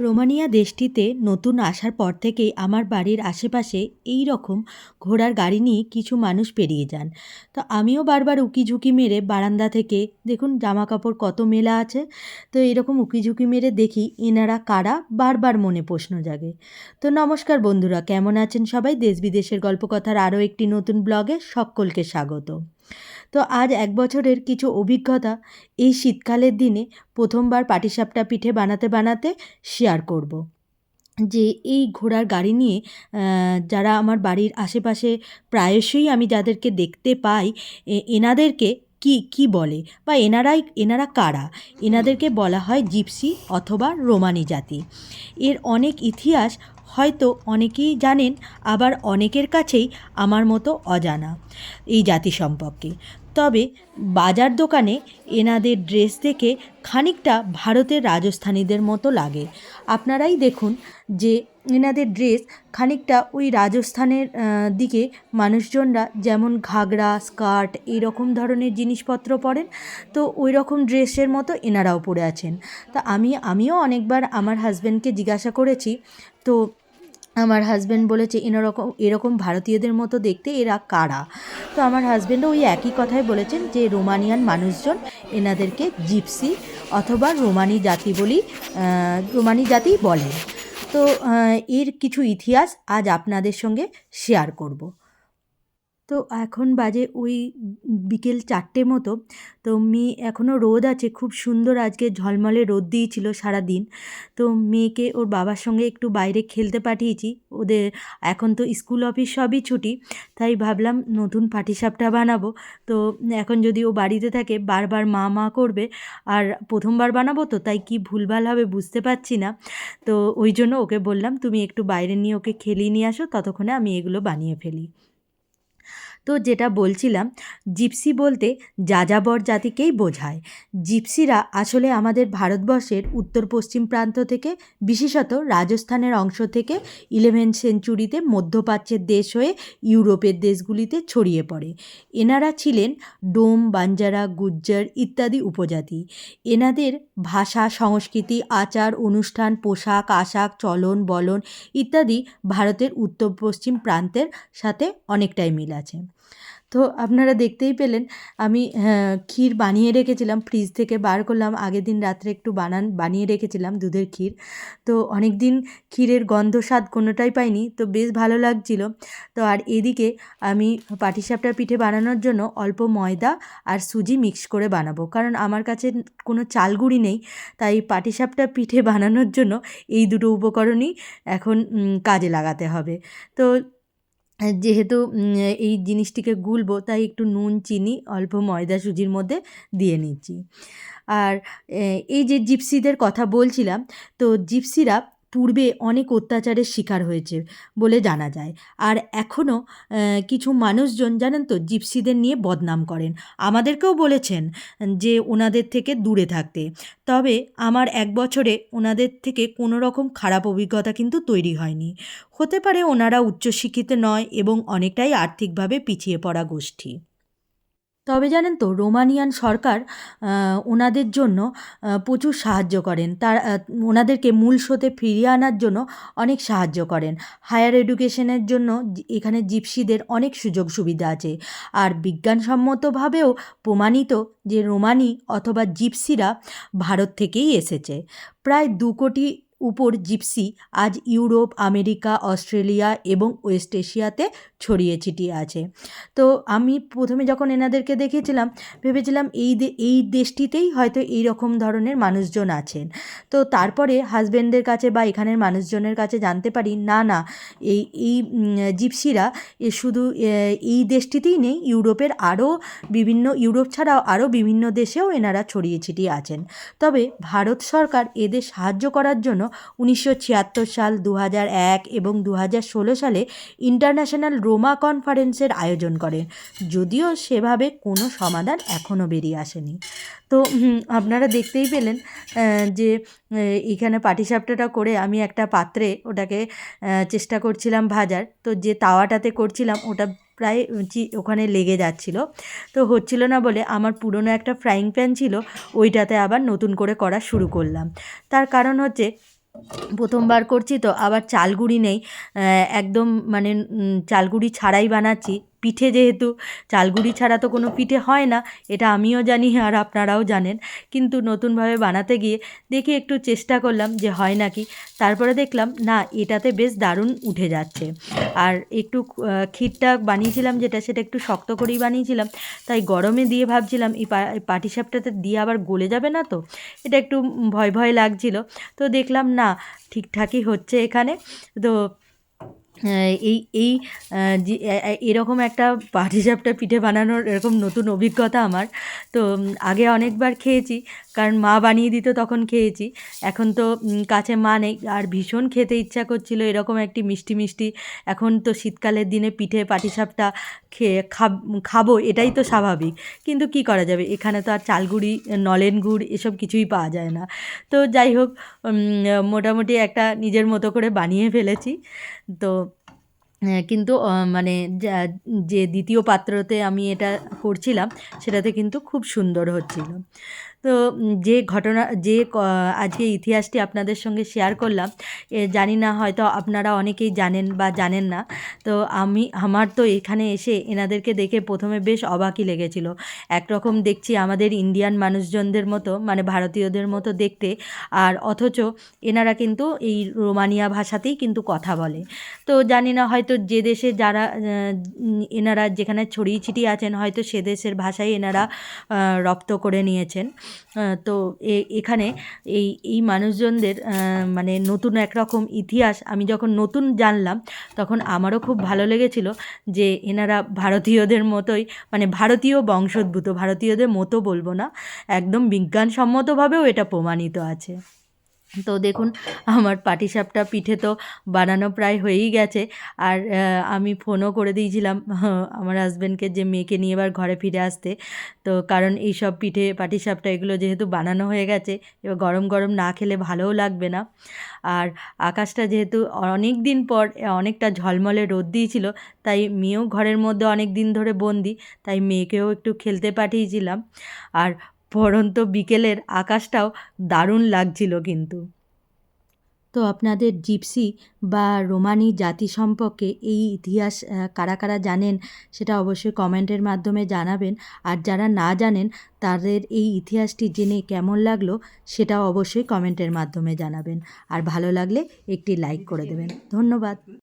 Romania দেশটিতে নতুন আসার পর থেকেই আমার বাড়ির আশেপাশে এই রকম ঘোড়ার গাড়ি নিয়ে কিছু মানুষ পেরিয়ে যান। তো আমিও বারবার উকিঝুঁকি মেরে বারান্দা থেকে, দেখুন জামা কাপড় কত মেলা আছে, তো এরকম উকিঝুঁকি মেরে দেখি এনারা কারা, বারবার মনে প্রশ্ন জাগে। তো নমস্কার বন্ধুরা, কেমন আছেন সবাই? দেশ বিদেশের গল্পকথার আরও একটি নতুন ব্লগে সকলকে স্বাগত। তো আজ এক বছরের কিছু অভিজ্ঞতা এই শীতকালের দিনে প্রথমবার পাটিসাপটা পিঠে বানাতে বানাতে শেয়ার করব। যে এই ঘোড়ার গাড়ি নিয়ে যারা আমার বাড়ির আশেপাশে প্রায়শই আমি যাদেরকে দেখতে পাই এনাদেরকে কি কি বলে? বা এনারাই, এনারা কারা? এনাদেরকে বলা হয় জিপসি অথবা রোমানি জাতি। এর অনেক ইতিহাস হয়তো অনেকেই জানেন, আবার অনেকের কাছেই আমার মতো অজানা এই জাতি সম্পর্কে। তবে বাজার দোকানে এনাদের ড্রেস দেখে খানিকটা ভারতের রাজস্থানীদের মতো লাগে। আপনারাই দেখুন যে এনাদের ড্রেস খানিকটা ওই রাজস্থানের দিকে মানুষজনরা যেমন ঘাগরা, স্কার্ট এরকম ধরনের জিনিসপত্র পরেন, তো ওই রকম ড্রেসের মতো এনারাও পরে আছেন। তা আমি, আমিও অনেকবার আমার হাজব্যান্ডকে জিজ্ঞাসা করেছি, তো আমার হাজব্যান্ড বলেছে এরকম এরকম ভারতীয়দের মতো দেখতে এরা কারা? তো আমার হাজব্যান্ডও ওই একই কথাই বলেছেন যে, রোমানিয়ান মানুষজন এনাদেরকে জিপসি অথবা রোমানি জাতি বলি রোমানি জাতি বলেন তো এর কিছু ইতিহাস আজ আপনাদের সঙ্গে শেয়ার করব। তো এখন বাজে ওই বিকেল চারটে মতো। তো মেয়ে এখনও রোদ আছে, খুব সুন্দর আজকে ঝলমলে রোদ দিয়েছিল সারাদিন। তো মেয়েকে ওর বাবার সঙ্গে একটু বাইরে খেলতে পাঠিয়েছি। ওদের এখন তো স্কুল অফিস সবই ছুটি, তাই ভাবলাম নতুন পাটিসাপটা বানাবো। তো এখন যদি ও বাড়িতে থাকে, বারবার মা মা করবে, আর প্রথমবার বানাবো তো, তাই কি ভুলভাল হবে বুঝতে পারছি না। তো ওই জন্য ওকে বললাম, তুমি একটু বাইরে নিয়ে ওকে খেলিয়ে নিয়ে আসো, ততক্ষণে আমি এগুলো বানিয়ে ফেলি। তো যেটা বলছিলাম, জিপসি বলতে যাযাবর জাতিকেই বোঝায়। জিপসিরা আসলে আমাদের ভারতবর্ষের উত্তর পশ্চিম প্রান্ত থেকে, বিশেষত রাজস্থানের অংশ থেকে ইলেভেন সেঞ্চুরিতে মধ্যপ্রাচ্যের দেশ হয়ে ইউরোপের দেশগুলিতে ছড়িয়ে পড়ে। এনারা ছিলেন ডোম, বাঞ্জারা, গুজ্জার ইত্যাদি উপজাতি। এনাদের ভাষা, সংস্কৃতি, আচার, অনুষ্ঠান, পোশাক, আশাক, চলন, বলন ইত্যাদি ভারতের উত্তর পশ্চিম প্রান্তের সাথে অনেকটাই মিল আছে। তো আপনারা দেখতেই পেলেন আমি হ্যাঁ, ক্ষীর বানিয়ে রেখেছিলাম ফ্রিজ থেকে বার করলাম আগের দিন রাত্রে একটু বানান বানিয়ে রেখেছিলাম দুধের ক্ষীর। তো অনেক দিন ক্ষীরের গন্ধ স্বাদ কোনোটাই পাইনি তো বেশ ভালো লাগছিল। তো আর এদিকে আমি পাটিসাপটার পিঠে বানানোর জন্য অল্প ময়দা আর সুজি মিক্স করে বানাবো কারণ আমার কাছে কোনো চালগুড়ি নেই তাই পাটিসাপটা পিঠে বানানোর জন্য এই দুটো উপকরণই এখন কাজে লাগাতে হবে। তো যেহেতু এই জিনিসটিকে গুলবো, তাই একটু নুন, চিনি, অল্প ময়দা, সুজির মধ্যে দিয়ে নিচ্ছি। আর এই যে জিপসিদের কথা বলছিলাম, তো জিপসিরা পূর্বে অনেক অত্যাচারের শিকার হয়েছে বলে জানা যায়। আর এখনও কিছু মানুষজন জানেন তো, জিপসিদের নিয়ে বদনাম করেন। আমাদেরকেও বলেছেন যে, ওনাদের থেকে দূরে থাকতে। তবে আমার এক বছরে ওনাদের থেকে কোনো রকম খারাপ অভিজ্ঞতা কিন্তু তৈরি হয়নি। হতে পারে ওনারা উচ্চশিক্ষিত নয় এবং অনেকটাই আর্থিকভাবে পিছিয়ে পড়া গোষ্ঠী। তবে জানেন তো, রোমানিয়ান সরকার ওনাদের জন্য প্রচুর সাহায্য করেন। তার ওনাদেরকে মূল স্রোতে ফিরিয়ে আনার জন্য অনেক সাহায্য করেন। হায়ার এডুকেশনের জন্য এখানে জিপসিদের অনেক সুযোগ সুবিধা আছে। আর বিজ্ঞানসম্মতভাবেও প্রমাণিত যে রোমানি অথবা জিপসিরা ভারত থেকেই এসেছে। প্রায় দু কোটি উপর জিপসি আজ ইউরোপ, আমেরিকা, অস্ট্রেলিয়া এবং ওয়েস্ট এশিয়াতে ছড়িয়ে ছিটিয়ে আছে। তো আমি প্রথমে যখন এনাদেরকে দেখেছিলাম, ভেবেছিলাম এই এই দেশটিতেই হয়তো এই রকম ধরনের মানুষজন আছেন। তো তারপরে হাজব্যান্ডের কাছে বা এখানের মানুষজনের কাছে জানতে পারি, না না, এই এই জিপসিরা এ শুধু এই দেশটিতেই নেই, ইউরোপের আরও বিভিন্ন, ইউরোপ ছাড়াও আরও বিভিন্ন দেশেও এনারা ছড়িয়ে ছিটিয়ে আছেন। তবে ভারত সরকার এদের সাহায্য করার জন্য উনিশশো ছিয়াত্তর সাল দু এক এবং দু হাজার ষোলো সালে ইন্টারন্যাশনাল রোমা কনফারেন্সের আয়োজন করেন যদিও সেভাবে কোনো সমাধান এখনও বেরিয়ে আসেনি। তো আপনারা দেখতেই পেলেন যে এখানে পাটিসাপটাটা করে আমি একটা পাত্রে ওটাকে চেষ্টা করছিলাম ভাজার। তো যে তাওয়াটাতে করছিলাম ওটা প্রায় ওখানে লেগে যাচ্ছিল। তো হচ্ছিল না বলে আমার পুরনো একটা ফ্রাইং প্যান ছিল, ওইটাতে আবার নতুন করে করা শুরু করলাম। তার কারণ হচ্ছে প্রথমবার করছি তো আবার চালগুঁড়ি নেই। একদম মানে চালগুড়ি ছাড়াই বানাচ্ছি। পিঠে যেহেতু চালগুঁড়ি ছাড়া তো কোনো পিঠে হয় না, এটা আমিও জানি আর আপনারাও জানেন। কিন্তু নতুনভাবে বানাতে গিয়ে দেখি একটু চেষ্টা করলাম যে হয় নাকি। তারপরে দেখলাম, না, এটাতে বেশ দারুণ উঠে যাচ্ছে। আর একটু ক্ষীরটা বানিয়েছিলাম যেটা, সেটা একটু শক্ত করেই বানিয়েছিলাম। তাই গরমে দিয়ে ভাবছিলাম এই পাটিসাপটাতে দিয়ে আবার গলে যাবে না তো? এটা একটু ভয় ভয় লাগছিল। তো দেখলাম, না, ঠিকঠাকই হচ্ছে এখানে। তো এই এই যে এরকম একটা পাটিসাপটা পিঠে বানানোর এরকম নতুন অভিজ্ঞতা আমার। তো আগে অনেকবার খেয়েছি, কারণ মা বানিয়ে দিত তখন খেয়েছি। এখন তো কাছে মা নেই, আর ভীষণ খেতে ইচ্ছা করছিল এরকম একটি মিষ্টি মিষ্টি। এখন তো শীতকালের দিনে পিঠে পাটিসাপটা খেয়ে খাব এটাই তো স্বাভাবিক। কিন্তু কি করা যাবে? এখানে তো আর চালগুড়ি, নলেন গুড় এসব কিছুই পাওয়া যায় না। তো যাই হোক মোটামুটি একটা নিজের মতো করে বানিয়ে ফেলেছি। তো কিন্তু মানে যা- দ্বিতীয় পাত্রতে আমি এটা করছিলাম সেটাতে কিন্তু খুব সুন্দর হচ্ছিল। তো যে ঘটনা, যে আজকে ইতিহাসটি আপনাদের সঙ্গে শেয়ার করলাম, এ, জানি না হয়তো আপনারা অনেকেই জানেন বা জানেন না। তো আমি, আমার তো এখানে এসে এনাদেরকে দেখে প্রথমে বেশ অবাকই লেগেছিল। একরকম দেখছি আমাদের ইন্ডিয়ান মানুষজনদের মতো মানে ভারতীয়দের মতো দেখতে, আর অথচ এনারা কিন্তু এই রোমানিয়া ভাষাতেই কিন্তু কথা বলে। তো জানি না হয়তো যে দেশে যারা এনারা যেখানে ছড়িয়ে ছিটিয়ে আছেন, হয়তো সে দেশের ভাষাই এনারা রপ্ত করে নিয়েছেন। তো এখানে এই এই মানুষজনদের মানে নতুন একরকম ইতিহাস আমি যখন নতুন জানলাম, তখন আমারও খুব ভালো লেগেছিল যে এনারা ভারতীয়দের মতোই মানে ভারতীয় বংশোদ্ভূত, ভারতীয়দের মতো বলব না, একদম বিজ্ঞানসম্মতভাবেও এটা প্রমাণিত আছে। তো দেখুন, আমার পাটিসাপটা পিঠে তো বানানো প্রায় হয়েই গেছে। আর আমি ফোনও করে দিয়েছিলাম আমার হাজব্যান্ডকে যে মেয়েকে নিয়ে এবার ঘরে ফিরে আসতে। তো কারণ এই সব পিঠে, পাটিসাপটা এগুলো যেহেতু বানানো হয়ে গেছে, এবার গরম গরম না খেলে ভালোও লাগবে না। আর আকাশটা যেহেতু অনেক দিন পর, অনেকটা ঝলমলে রোদ দিয়েছিল, তাই মেয়েও ঘরের মধ্যে অনেক দিন ধরে বন্দি, তাই মেয়েকেও একটু খেলতে পাঠিয়েছিলাম। আর পরন্ত বিকেলের আকাশটাও দারুণ লাগছিল কিন্তু। তো আপনাদের জিপসি বা রোমানি জাতি সম্পর্কে এই ইতিহাস কারা কারা জানেন সেটা অবশ্যই কমেন্টের মাধ্যমে জানাবেন। আর যারা না জানেন তাদের এই ইতিহাসটি জেনে কেমন লাগল সেটাও অবশ্যই কমেন্টের মাধ্যমে জানাবেন। আর ভালো লাগলে একটি লাইক করে দেবেন। ধন্যবাদ।